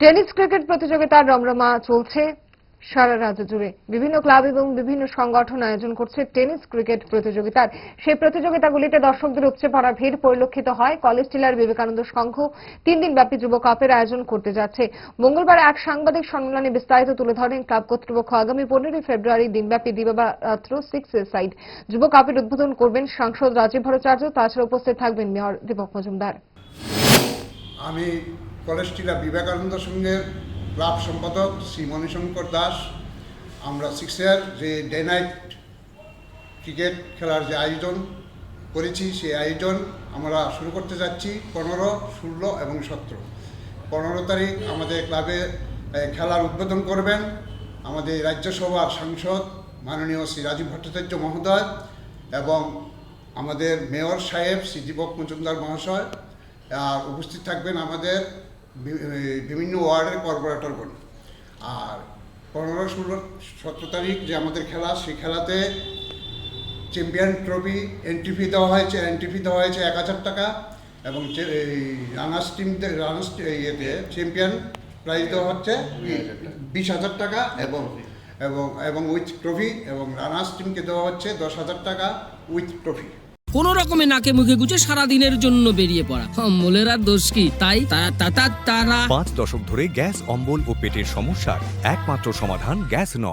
Tennis cricket প্রতিযোগিতার রমরমা চলছে। সারা রাজ্য জুড়ে বিভিন্ন ক্লাব এবং বিভিন্ন সংগঠন আয়োজন করছে টেনিস ক্রিকেট প্রতিযোগিতার। সেই প্রতিযোগিতাগুলিতে দর্শকদের উপচে পড়া ভিড় পরিলক্ষিত হয়। কলেজ টিলার বিবেকানন্দ সংঘ তিন দিনব্যাপী যুব কাপের আয়োজন করতে যাচ্ছে। মঙ্গলবার এক সাংবাদিক সম্মেলনে বিস্তারিত তুলে ধরেন ক্লাব কর্তৃপক্ষ। আগামী পনেরোই ফেব্রুয়ারি দিনব্যাপী দিবারাত্র সিক্স সাইড যুব কাপের উদ্বোধন করবেন সাংসদ রাজীব ভট্টাচার্য। তাছাড়া উপস্থিত থাকবেন মেয়র দীপক মজুমদার। আমি কলেজ টিলা বিবেকানন্দ সংঘের ক্লাব সম্পাদক শ্রী মণিশঙ্কর দাস। আমরা সিক্সের যে ডে নাইট ক্রিকেট খেলার যে আয়োজন করেছি, সেই আয়োজন আমরা শুরু করতে যাচ্ছি পনেরো, ষোলো এবং সতেরো। পনেরো তারিখ আমাদের ক্লাবে খেলার উদ্বোধন করবেন আমাদের রাজ্যসভার সাংসদ মাননীয় শ্রী রাজীব ভট্টাচার্য মহোদয় এবং আমাদের মেয়র সাহেব শ্রী দীপক মজুমদার মহাশয়। আর উপস্থিত থাকবেন আমাদের বিভিন্ন ওয়ার্ডের কর্পোরেটরগণ আর পনেরো ষোলো, সতেরো তারিখ যে আমাদের খেলা, সেই খেলাতে চ্যাম্পিয়ন ট্রফি এন্ট্রি ফি দেওয়া হয়েছে এন্ট্রি ফি দেওয়া হয়েছে এক হাজার টাকা এবং এই রানার্স টিম রানার্স ইয়েতে চ্যাম্পিয়ন প্রাইজ দেওয়া হচ্ছে বিশ হাজার টাকা এবং এবং এবং উইথ ট্রফি এবং রানার্স টিমকে দেওয়া হচ্ছে দশ হাজার টাকা উইথ ট্রফি। কোন রকমে নাকে মুখে গুজে সারা দিনের জন্য বেরিয়ে পড়া। অম্বলের আর দোষ কি? তাই তারা পাঁচ দশক ধরে গ্যাস, অম্বল ও পেটের সমস্যার একমাত্র সমাধান গ্যাস নল